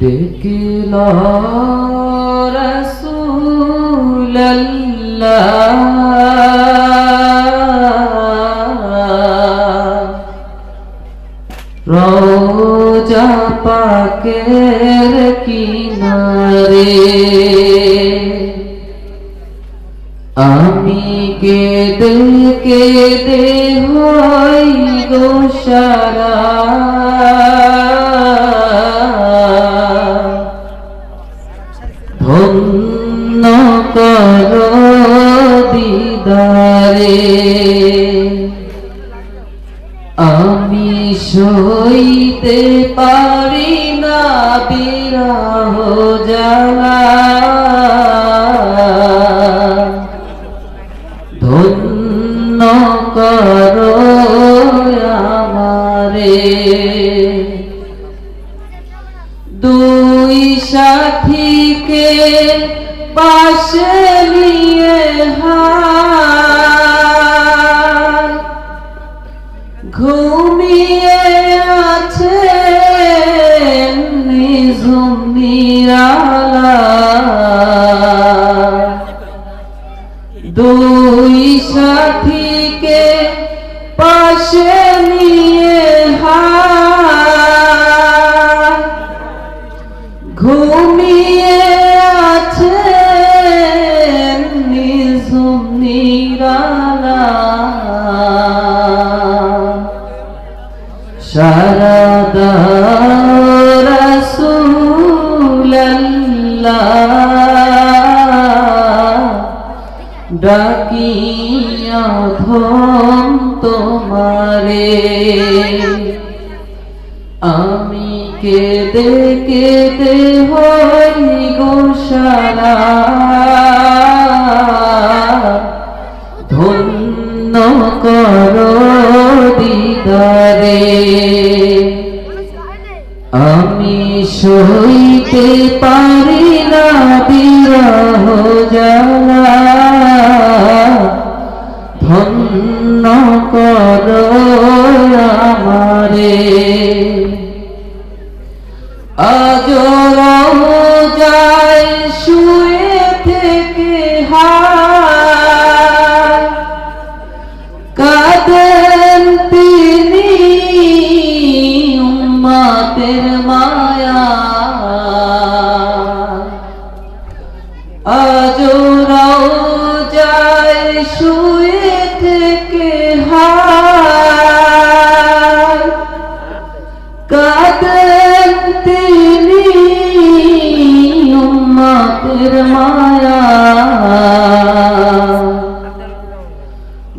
দেখিল রসুল্লাহ। রোজা পাকের কিনারে আমি কেঁদে কেঁদে হই গোসারা দিদারে আমি সইতে পারি না বিরহ জ্বালা ধন্য কর আমারে। দুই সাথীকে পাশে নিয়ে দুই সাথীকে পাশে নিয়ে ঘুমিয়ে আছে নিঝুম নিরালা। শারদা ডাকিয়া ধম তোমারে। আমি কেঁদে কেঁদে হই গোসালা ধন্য কর দিদারে। আমি সইতে পারি না বিরহ জ্বালা কর আমারে। আজ যায় শুয়ে থেকে কাঁদেন তিনি উম্মাতের মায়া। আজ যায় শুয়ে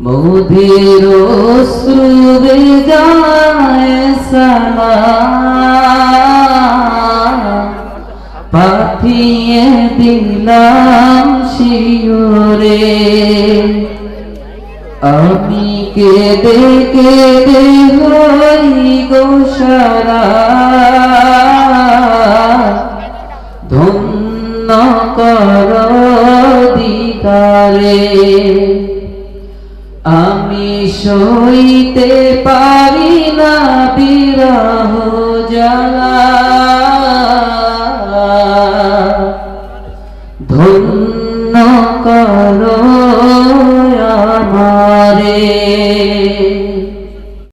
মোদের শ্রুবে যায় সালা পাঠিয়ে দিলাম শিওরে আমি কেঁদে কেঁদে হই গোসারা পরদিকালে আমি সইতে পারি না বিরাহ জ্বালা। ধন্য কর আমারে।